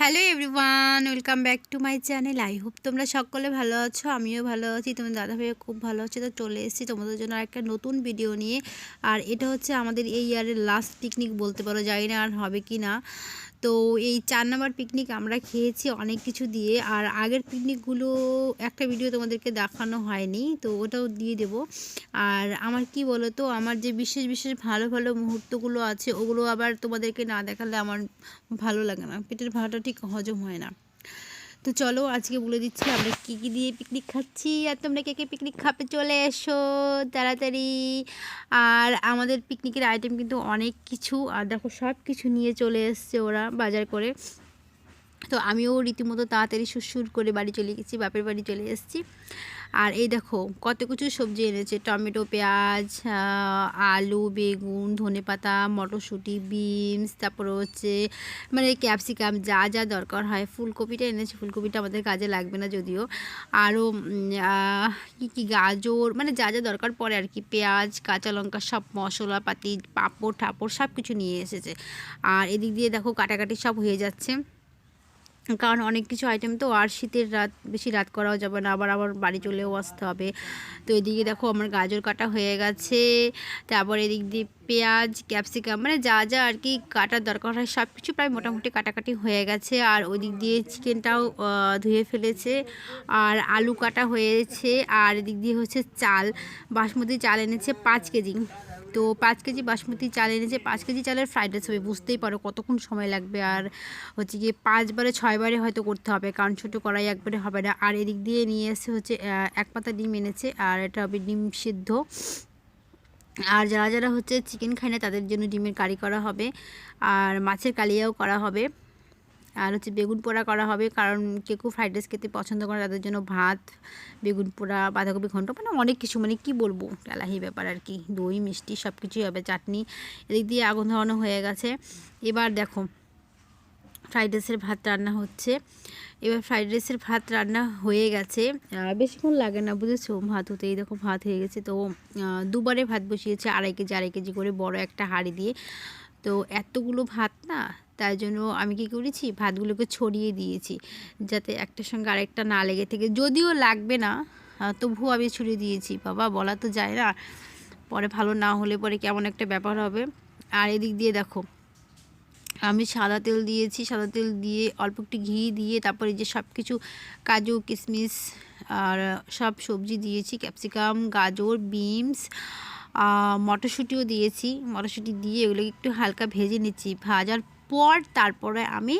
Hello everyone welcome back to my channel I hope তোমরা সকলে ভালো আছো, আমিও ভালো আছি তোমার দাদা ভাইও খুব ভালো আছে, তো চলে এসেছি তোমাদের জন্য একটা নতুন ভিডিও নিয়ে। আর এটা হচ্ছে আমাদের এই ইয়ারের লাস্ট পিকনিক বলতে পারো যাই না আর হবে কি না তো এই চার নাম্বার পিকনিক আমরা খেয়েছি অনেক কিছু দিয়ে। আর আগের পিকনিকগুলো একটা ভিডিও তোমাদেরকে দেখানো হয়নি, তো ওটাও দিয়ে দেব। আর আমার কি বলো তো আমার যে বিশেষ বিশেষ ভালো ভালো মুহূর্তগুলো আছে, ওগুলো আবার তোমাদেরকে না দেখালে আমার ভালো লাগে না। পেটের ভাড়াটা ঠিক হজম হয় না। তো চলো আজকে বলে দিচ্ছি আমরা কী কী দিয়ে পিকনিক খাচ্ছি আর তোমরা কে কে পিকনিক খাবে চলে এসো তাড়াতাড়ি। আর আমাদের পিকনিকের আইটেম কিন্তু অনেক কিছু, আর দেখো সব কিছু নিয়ে চলে এসছে ওরা বাজার করে। তো আমিও রীতিমতো তাড়াতাড়ি সুর করে বাড়ি চলে গেছি, বাপের বাড়ি চলে এসেছি। আর এই দেখো, কত কিছু সবজি এনেছে, টমেটো, পেঁয়াজ আলু, বেগুন ধনে পাতা মটরশুঁটি, বিনস, তারপরে হচ্ছে মানে ক্যাপসিকাম, যা যা দরকার হয়। ফুলকপিটা এনেছে, ফুলকপিটা আমাদের কাজে লাগবে না যদিও। আরও কী কী গাজর মানে যা যা দরকার পড়ে আর কি, পেঁয়াজ, কাঁচা লঙ্কা, সব মশলাপাতি পাঁপড়, ঠাপড় সব কিছু নিয়ে এসেছে। আর এদিক দিয়ে দেখো কাটাকাটি সব হয়ে যাচ্ছে। কারণ অনেক কিছু আইটেম তো আর শীতের রাত, বেশি রাত করাও যাবে না, আবার আবার বাড়ি চলেও আসতে হবে। তো এদিকে দেখো আমার গাজর কাটা হয়ে গেছে, তারপর এদিক দিয়ে পেঁয়াজ ক্যাপসিকাম মানে যা যা আর কি কাটার দরকার হয় সব কিছু প্রায় মোটামুটি কাটাকাটি হয়ে গেছে। আর ওই দিক দিয়ে চিকেনটাও ধুয়ে ফেলেছে। আর আলু কাটা হয়েছে, আর এদিক দিয়ে হচ্ছে চাল, বাসমতি চাল এনেছে পাঁচ কেজি। তো পাঁচ কেজি বাসমতি চাল এনেছে। পাঁচ কেজি চালের ফ্রাইড রাইস হবে, বুঝতেই পারো কতক্ষণ সময় লাগবে। আর হচ্ছে গিয়ে পাঁচবারে, ছয়বারে হয়তো করতে হবে, কারণ ছোটো কড়াই একবারে হবে না। আর এদিক দিয়ে নিয়ে এসে হচ্ছে এক পাতা ডিম এনেছে, আর এটা হবে ডিম সিদ্ধ। আর যারা যারা হচ্ছে চিকেন খায় না, তাদের জন্য ডিমের কারি করা হবে। আর মাছের কালিয়াও করা হবে। আর হচ্ছে বেগুন পোড়া করা হবে। কারণ কেউ কেউ ফ্রাইড রাইস খেতে পছন্দ করে, তাদের জন্য ভাত, বেগুন পোড়া, বাঁধাকপি ঘন্ট মানে অনেক কিছু মানে কি বলব? এলাহি ব্যাপার আর কি। দই, মিষ্টি সব কিছুই হবে, চাটনি, এদিক দিয়ে আগুন ধরানো হয়ে গেছে। এবার দেখো ফ্রাইড রাইসের ভাত রান্না হচ্ছে। এবার ফ্রাইড রাইসের ভাত রান্না হয়ে গেছে। বেশিক্ষণ লাগে না, বুঝেছ? ভাত হতে দেখো, ভাত হয়ে গেছে। তো দুবারে ভাত বসিয়েছে, আড়াই কেজি আড়াই কেজি করে বড় একটা হাঁড়ি দিয়ে। তো, এতগুলো ভাত না তাই জন্য আমি কি করেছি? ভাতগুলোকে ছড়িয়ে দিয়েছি যাতে একটার সঙ্গে আরেকটা না লেগে থেকে। যদিও লাগবে না তবুও আমি ছড়িয়ে দিয়েছি। বাবা, বলা তো যায় না, পরে ভালো না হলে পরে কেমন একটা ব্যাপার হবে। আর এদিক দিয়ে দেখো, আমি সাদা তেল দিয়েছি। সাদা তেল দিয়ে অল্প একটু ঘি দিয়ে তারপরে যে সব কিছু কাজু কিশমিশ আর সব সবজি দিয়েছি। ক্যাপসিকাম, গাজর, বিনস মটরশুঁটিও দিয়েছি। মটরশুঁটি দিয়ে এগুলোকে একটু হালকা ভেজে নিচ্ছি। ভাজার পর তারপরে আমি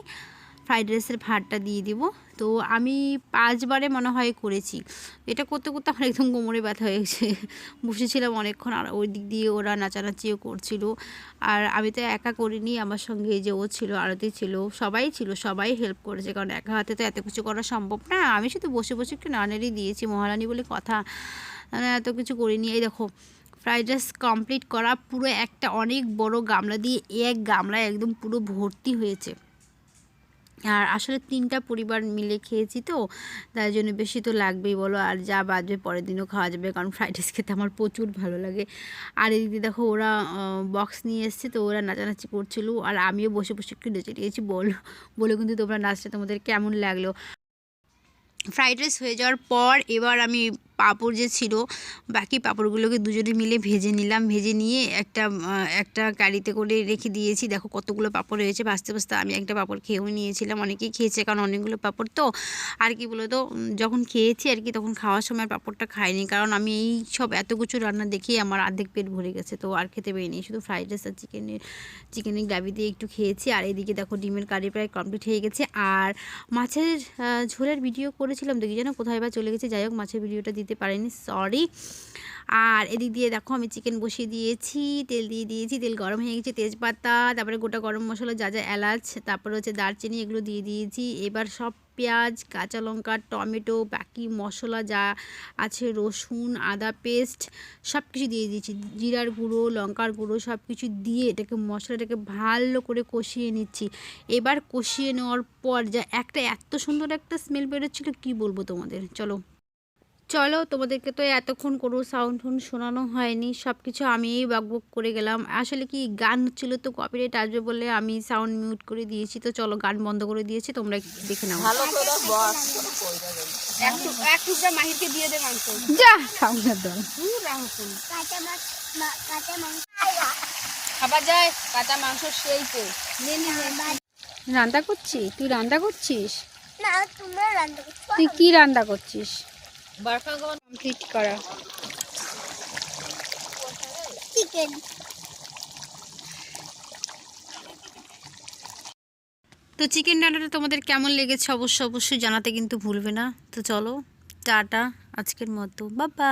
ফ্রাইড রাইসের ভাতটা দিয়ে দিব। তো আমি পাঁচবারে মনে হয় করেছি। এটা করতে করতে আমার একদম কোমরে ব্যথা হয়ে গেছে। বসেছিলাম অনেকক্ষণ আর ওই দিক দিয়ে ওরা নাচানাচিও করছিল। আর আমি তো একা করিনি, আমার সঙ্গে যে ও ছিল, আরতি ছিল, সবাই ছিল, সবাই হেল্প করেছে। কারণ একা হাতে তো এত কিছু করা সম্ভব না। আমি শুধু বসে বসে একটু নানেরই দিয়েছি, মহারানী বলে কথা এত কিছু করিনি। এই দেখো ফ্রাইড রাইস কমপ্লিট করা পুরো একটা অনেক বড় গামলা দিয়ে এক গামলা একদম পুরো ভর্তি হয়েছে। আর আসলে তিনটা পরিবার মিলে খেয়েছি তো, তাই জন্য বেশি তো লাগবেই বলো, আর যা বাজবে পরের দিনও খাওয়া যাবে, কারণ ফ্রাইড রাইস খেতে আমার প্রচুর ভালো লাগে। আর এদিকে দেখো ওরা বক্স নিয়ে এসছে তো ওরা নাচানাচি করছিল, আর আমিও বসে বসে একটু নেচে নিয়েছি, বলো, বলে কিন্তু তোমরা নাচটা তোমাদের কেমন লাগল। ফ্রাইড রাইস হয়ে যাওয়ার পর এবার আমি পাঁপড় যে ছিল, বাকি পাঁপড়গুলোকে দুজনে মিলে ভেজে নিলাম। ভেজে নিয়ে একটা একটা গাড়িতে করে রেখে দিয়েছি। দেখো কতগুলো পাঁপড় হয়েছে ভাজতে ভাজতে আমি একটা পাঁপড় খেয়েও নিয়েছিলাম। অনেকেই খেয়েছে, কারণ অনেকগুলো পাঁপড় তো। আর কি বলো তো যখন খেয়েছি আর কি, তখন খাওয়ার সময় পাঁপড়টা খাইনি। কারণ আমি এই সব এত কিছু রান্না দেখেই আমার অর্ধেক পেট ভরে গেছে। তো আর খেতে পারিনি শুধু ফ্রাইড রাইস আর চিকেনের চিকেনের গ্রাভি দিয়ে একটু খেয়েছি। আর এদিকে দেখো ডিমের কারি প্রায় কমপ্লিট হয়ে গেছে। আর মাছের ঝোলের ভিডিও করেছিলাম দেখি যেন কোথায় বা চলে গেছে? যাই হোক, মাছের ভিডিওটা দিতে পারিনি সরি আর এদিক দিয়ে দেখো আমি চিকেন বসিয়ে দিয়েছি, তেল দিয়ে দিয়েছি, তেল গরম হয়ে গেছে, তেজপাতা, তারপরে গোটা গরম মশলা, যা যা এলাচ, তারপরে হচ্ছে দারচিনি, এগুলো দিয়ে দিয়েছি। এবার সব পেঁয়াজ, কাঁচা লঙ্কা, টমেটো, বাকি মশলা যা আছে, রসুন, আদা পেস্ট সব কিছু দিয়ে দিয়েছি। জিরার গুঁড়ো, লঙ্কার গুঁড়ো সব কিছু দিয়ে এটাকে, মশলাটাকে ভালো করে কষিয়ে নিচ্ছি। এবার কষিয়ে নেওয়ার পর যা একটা এত সুন্দর একটা স্মেল বেরোচ্ছিলো, কী বলব তোমাদের? চলো। চলো তোমাদেরকে তো এতক্ষণ কোনো সাউন্ড ফাউন্ড শোনানো হয়নি সব কিছু আমিই বকবক করে গেলাম। আসলে কি গান হচ্ছিল তো কপিরাইট আসবে বলে আমি সাউন্ড মিউট করে দিয়েছি তো চলো গান বন্ধ করে দিয়েছি তোমরা দেখে নাও। ভালো এক টুক- এক দিয়ে দে মাংস। যা খাবার যায় কাঁচা মাংস। সেই তো। রান্না করছি তুই রান্না করছিস? না তোমরা রান্না করছ। তুই কি রান্না করছিস? বারফা কমপ্লিট করা? চিকেন তো চিকেন রান্নাটা তোমাদের কেমন লেগেছে অবশ্যই অবশ্যই জানাতে কিন্তু ভুলবে না। তো চলো টাটা আজকের মতো। বাবা